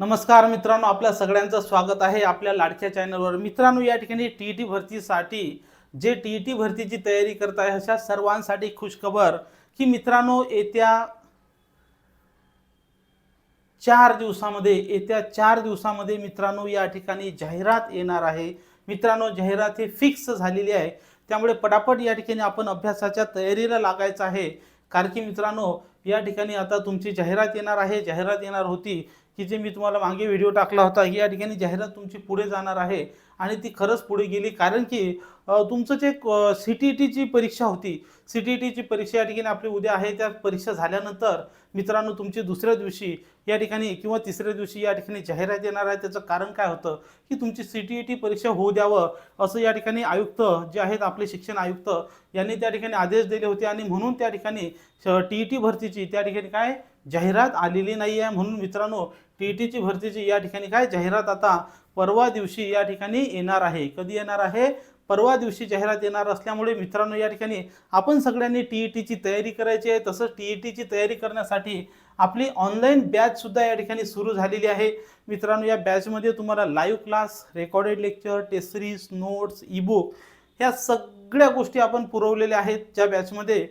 नमस्कार मित्रांनो आपल्या सगळ्यांचं स्वागत आहे आपल्या लाडक्या चॅनलवर. मित्रांनो या ठिकाणी टी ई टी भरतीसाठी जे टी ई टी भरतीची तयारी करत आहे अशा सर्वांसाठी खुशखबर की मित्रांनो येत्या चार दिवसामध्ये येत्या चार दिवसामध्ये मित्रांनो या ठिकाणी जाहिरात येणार आहे. मित्रांनो जाहिरात ही फिक्स झालेली आहे. त्यामुळे पटापट या ठिकाणी आपण अभ्यासाच्या तयारीला लागायचं आहे. कारण की मित्रांनो या ठिकाणी आता तुमची जाहिरात येणार आहे. जाहिरात येणार होती. की जे मी तुम्हाला मागे व्हिडिओ टाकला होता या ठिकाणी जाहिरात तुमची पुढे जाणार आहे आणि ती खरंच पुढे गेली. कारण की तुमचं जे सी टी टीची परीक्षा होती सी टी टीची परीक्षा या ठिकाणी आपली उद्या आहे. त्या परीक्षा झाल्यानंतर मित्रांनो तुमची दुसऱ्या दिवशी या ठिकाणी किंवा तिसऱ्या दिवशी या ठिकाणी जाहिरात येणार आहे त्याचं कारण काय होतं? की तुमची सी टी ई टी परीक्षा होऊ द्यावं असं या ठिकाणी आयुक्त जे आहेत आपले शिक्षण आयुक्त यांनी त्या ठिकाणी आदेश दिले होते आणि म्हणून त्या ठिकाणी टी ई टी भरतीची त्या ठिकाणी काय जाहिरात आलेली नाही आहे. म्हणून मित्रांनो टी ई टीची भरतीची या ठिकाणी काय जाहिरात आता परवा दिवशी या ठिकाणी येणार आहे. कधी येणार आहे? परवा दिवशी जाहिरात येणार असल्यामुळे मित्रांनो या ठिकाणी आपण सगळ्यांनी टी ई टीची तयारी करायची आहे. तसंच टी ई टीची तयारी करण्यासाठी आपली ऑनलाईन बॅचसुद्धा या ठिकाणी सुरू झालेली आहे. मित्रांनो या बॅचमध्ये तुम्हाला live class recorded lecture test series notes ebook ह्या सगळ्या गोष्टी आपण पुरवलेल्या आहेत. ज्या बॅचमध्ये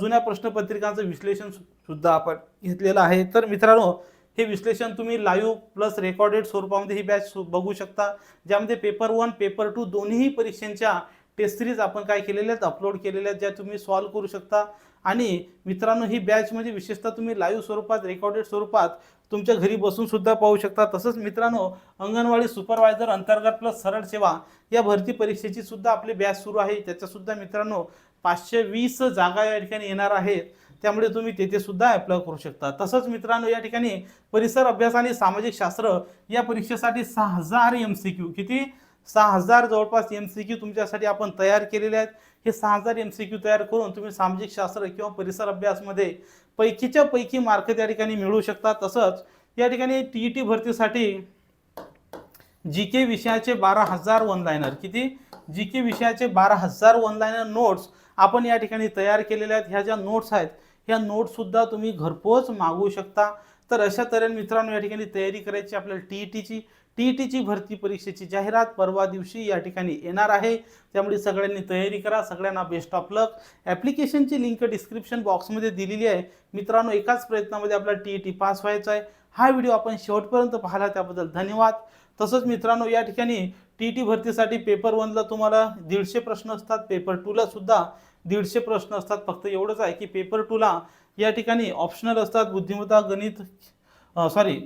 जुन्या प्रश्नपत्रिकांचं विश्लेषण सु- सुद्धा आपण घेतलेलं आहे. तर मित्रांनो हे विश्लेषण तुम्ही लाईव्ह प्लस रेकॉर्डेड स्वरूपामध्ये ही बॅच बघू शकता. ज्यामध्ये पेपर वन पेपर टू दोन्हीही परीक्षांच्या टेस्ट सिरीज आपण काय केलेल्या आहेत अपलोड केलेल्या आहेत ज्या तुम्ही सॉल्व्ह करू शकता. आणि मित्रांनो ही बॅच म्हणजे विशेषतः तुम्ही लाईव्ह स्वरूपात रेकॉर्डेड स्वरूपात तुमच्या घरी बसून सुद्धा पाहू शकता. तसंच मित्रांनो अंगणवाडी सुपरवायझर अंतर्गत प्लस सरळ सेवा या भरती परीक्षेची सुद्धा आपली बॅच सुरू आहे. त्याच्यासुद्धा मित्रांनो पाचशे वीस जागा या ठिकाणी येणार आहेत. त्यामुळे तुम्ही तेथे सुद्धा अप्लाय करू शकता. तसंच मित्रांनो या ठिकाणी परिसर अभ्यास आणि सामाजिक शास्त्र या परीक्षेसाठी सहा हजार एम सी क्यू किती? सहा हजार जवळपास एम सी क्यू तुमच्यासाठी आपण तयार केलेले आहेत. हे सहा हजार एम सी क्यू तयार करून तुम्ही सामाजिक शास्त्र किंवा परिसर अभ्यासमध्ये पैकीच्या पैकी मार्क त्या ठिकाणी मिळवू शकता. तसंच या ठिकाणी टी ई टी भरतीसाठी जी के विषयाचे बारा हजार वन लायनर किती? जी के विषयाचे बारा हजार वन लायनर नोट्स आपण या ठिकाणी तयार केलेल्या आहेत. ह्या ज्या नोट्स आहेत ह्या नोटसुद्धा तुम्ही घरपोच मागवू शकता. तर अशा तऱ्हेने मित्रांनो या ठिकाणी तयारी करायची आपल्याला टी ई टीची टी ई टीची भरती परीक्षेची जाहिरात परवा दिवशी या ठिकाणी येणार आहे. त्यामुळे सगळ्यांनी तयारी करा. सगळ्यांना बेस्ट ऑफ लक ॲप्लिकेशनची लिंक डिस्क्रिप्शन बॉक्समध्ये दिलेली आहे. मित्रांनो एकाच प्रयत्नामध्ये आपला टी ई टी पास व्हायचं आहे. हा व्हिडिओ आपण शेवटपर्यंत पाहिला त्याबद्दल धन्यवाद. तसंच मित्रांनो या ठिकाणी टी ई टी भरतीसाठी पेपर वनला तुम्हाला दीडशे प्रश्न असतात. पेपर टूला सुद्धा दीडशे प्रश्न असतात. फक्त एवढंच आहे की पेपर टूला या ठिकाणी ऑप्शनल असतात. बुद्धिमत्ता गणित सॉरी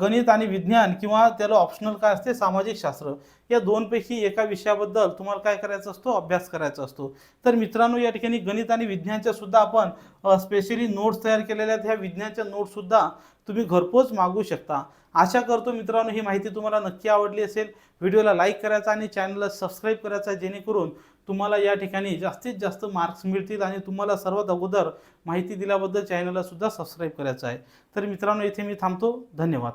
गणित आणि विज्ञान किंवा त्याला ऑप्शनल काय असते? सामाजिक शास्त्र. या दोनपैकी एका विषयाबद्दल तुम्हाला काय करायचा असतो? अभ्यास करायचा असतो. तर मित्रांनो या ठिकाणी गणित आणि विज्ञानच्या सुद्धा आपण स्पेशली नोट्स तयार केलेल्या आहेत. ह्या विज्ञानच्या नोट्ससुद्धा तुम्ही घरपोच मागवू शकता. आशा करतो मित्रांनो ही माहिती तुम्हाला नक्की आवडली असेल. व्हिडिओला लाईक करायचा आणि चॅनलला सबस्क्राईब करायचा जेणेकरून तुम्हाला या ठिकाणी जास्तीत जास्त मार्क्स मिळतील आणि तुम्हाला सर्वात अगोदर माहिती दिल्याबद्दल चॅनलला सुद्धा सबस्क्राईब करायचं आहे. तर मित्रांनो इथे मी थांबतो. धन्यवाद.